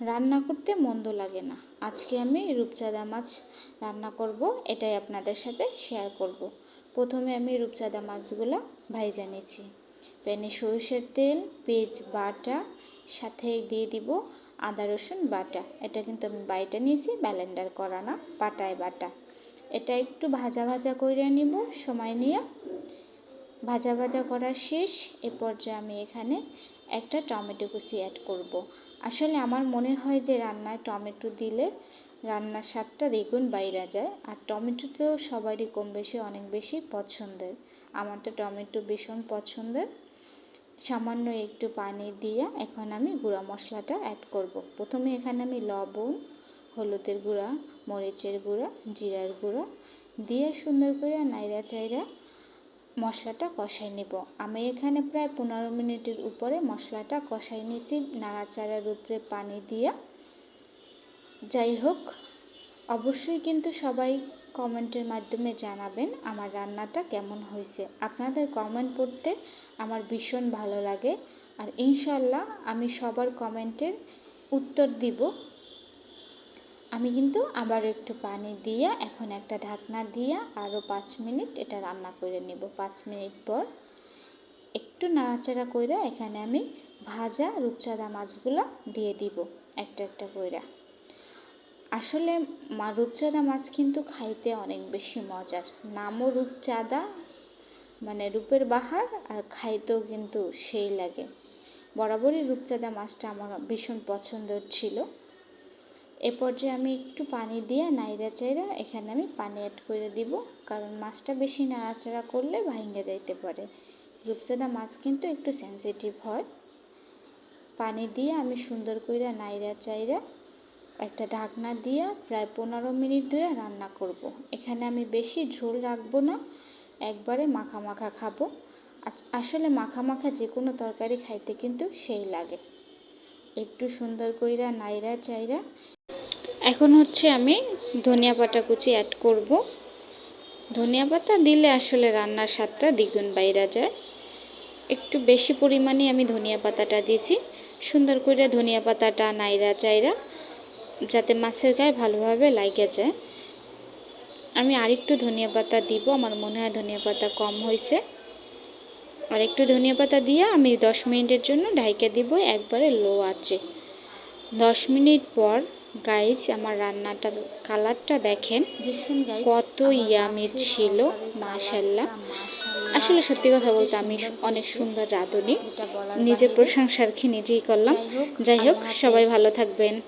রান্না করতে মন্দ লাগে না। আজকে আমি রূপচাঁদা মাছ রান্না করব, এটাই আপনাদের সাথে শেয়ার করব। প্রথমে আমি রূপচাঁদা মাছগুলো ভাইজা নিয়েছি। প্যানে সরষের তেল, পেঁয়াজ বাটা, সাথে দিয়ে দিব আদা, রসুন বাটা। এটা কিন্তু আমি বাইটা নিয়েছি ব্যালেন্ডার করা না, পাটায় বাটা। এটা একটু ভাজা ভাজা করে নিব, সময় নিয়ে ভাজা ভাজা করা শেষ, এ পর্যায়ে আমি এখানে একটা টমেটো কুচি অ্যাড করব। আসলে আমার মনে হয় যে রান্নায় টমেটো দিলে রান্নার স্বাদটা দ্বিগুণ বাইরে যায়, আর টমেটো তো সবারই কম বেশি, অনেক বেশি পছন্দের আমার তো টমেটো ভীষণ পছন্দের সামান্য একটু পানি দিয়ে এখন আমি গুঁড়া মশলাটা অ্যাড করব। প্রথমে এখানে আমি লবণ, হলুদের গুঁড়া, মরিচের গুঁড়া, জিরার গুঁড়া দিয়ে সুন্দর করে নাইরা চাইরা মশলাটা কষাই নেব। আমি এখানে প্রায় পনেরো মিনিটের উপরে মশলাটা কষাই নিয়েছি। নাড়াচাড়ার উপরে পানি দিয়ে। যাই হোক, অবশ্যই কিন্তু সবাই কমেন্টের মাধ্যমে জানাবেন আমার রান্নাটা কেমন হয়েছে। আপনাদের কমেন্ট পড়তে আমার ভীষণ ভালো লাগে। আর ইনশাল্লাহ আমি সবার কমেন্টের উত্তর দিব। আমি কিন্তু আবার একটু পানি দিয়ে, এখন একটা ঢাকনা দিয়ে আরও পাঁচ মিনিট এটা রান্না করে নেব। পাঁচ মিনিট পর একটু নাড়াচাড়া করে এখানে আমি ভাজা রূপচাঁদা মাছগুলো দিয়ে দিব একটা একটা কইরা আসলে মা, রূপচাঁদা মাছ কিন্তু খাইতে অনেক বেশি মজার। নামও রূপচাঁদা মানে রূপের বাহার আর খাইতেও কিন্তু সেই লাগে। বরাবরই রূপচাঁদা মাছটা আমার ভীষণ পছন্দের ছিল। এ পর্যায়ে আমি একটু পানি দিয়ে নাইরা চাইরা এখানে আমি পানি অ্যাড করে দিব, কারণ মাছটা বেশি নাড়াচাড়া করলে ভাঙে যাইতে পারে। রূপচাঁদা মাছ কিন্তু একটু সেন্সিটিভ হয়। পানি দিয়ে আমি সুন্দর করে নাইরা চাইরা একটা ঢাকনা দিয়ে প্রায় পনেরো মিনিট ধরে রান্না করব। এখানে আমি বেশি ঝোল রাখব না, একবারে মাখা মাখা খাব। আসলে মাখা মাখা যে কোনো তরকারি খাইতে কিন্তু সেই লাগে। একটু সুন্দর কইরা নাইরা চাইরা এখন হচ্ছে আমি ধনিয়া পাতা কুচি অ্যাড করব। ধনিয়া পাতা দিলে আসলে রান্নার স্বাদটা দ্বিগুণ বাইরা যায়। একটু বেশি পরিমাণে আমি ধনিয়া পাতাটা দিয়েছি। সুন্দর করে ধনিয়া পাতাটা নাইরা চাইরা যাতে মাছের গায়ে ভালোভাবে লাগে যায়। আমি আরেকটু ধনিয়া পাতা দিব, আমার মনে হয় ধনিয়া পাতা কম হয়েছে। আর একটু ধনিয়া পাতা দিয়ে আমি দশ মিনিটের জন্য ঢাইকে দিব, একবারে লো আছে দশ মিনিট পর গাইজ আমার রান্নাটার কালারটা দেখেন। কত ইয়ামি ছিল মাশাল্লাহ আসলে সত্যি কথা বলতে আমি অনেক সুন্দর রাঁধুনি। নিজের প্রশংসার কি নিজেই করলাম। যাই হোক সবাই ভালো থাকবেন।